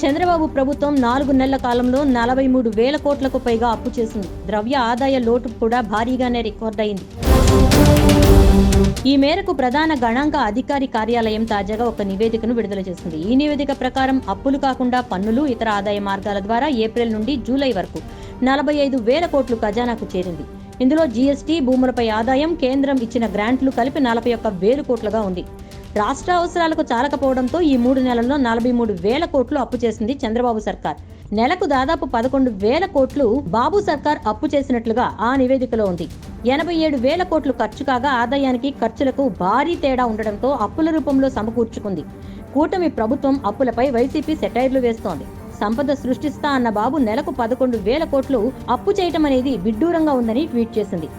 చంద్రబాబు ప్రభుత్వం నాలుగు నెలల కాలంలో నలభై మూడు వేల కోట్లకు పైగా అప్పు చేసింది. ద్రవ్య ఆదాయ లోటు కూడా భారీగానే రికార్డ్ అయింది ఈ మేరకు ప్రధాన గణాంక అధికారి కార్యాలయం తాజాగా ఒక నివేదికను విడుదల చేసింది. ఈ నివేదిక ప్రకారం అప్పులు కాకుండా పన్నులు ఇతర ఆదాయ మార్గాల ద్వారా ఏప్రిల్ నుండి జూలై వరకు నలభై ఐదు వేల కోట్లు ఖజానాకు చేరింది. ఇందులో జీఎస్టీ భూములపై ఆదాయం కేంద్రం ఇచ్చిన గ్రాంట్లు కలిపి నలభై ఒక్క వేలు కోట్లుగా ఉంది. రాష్ట్ర అవసరాలకు చాలకపోవడంతో ఈ మూడు నెలల్లో నలభై మూడు వేల కోట్లు అప్పు చేసింది చంద్రబాబు సర్కార్. నెలకు దాదాపు పదకొండు వేల కోట్లు బాబు సర్కార్ అప్పు చేసినట్లుగా ఆ నివేదికలో ఉంది. ఎనభై ఏడు వేల కోట్లు ఖర్చు కాగా ఆదాయానికి ఖర్చులకు భారీ తేడా ఉండడంతో అప్పుల రూపంలో సమకూర్చుకుంది. కూటమి ప్రభుత్వం అప్పులపై వైసీపీ సెటైర్లు వేస్తోంది. సంపద సృష్టిస్తా అన్న బాబు నెలకు పదకొండు వేల కోట్లు అప్పు చేయటం అనేది విడ్డూరంగా ఉందని ట్వీట్ చేసింది.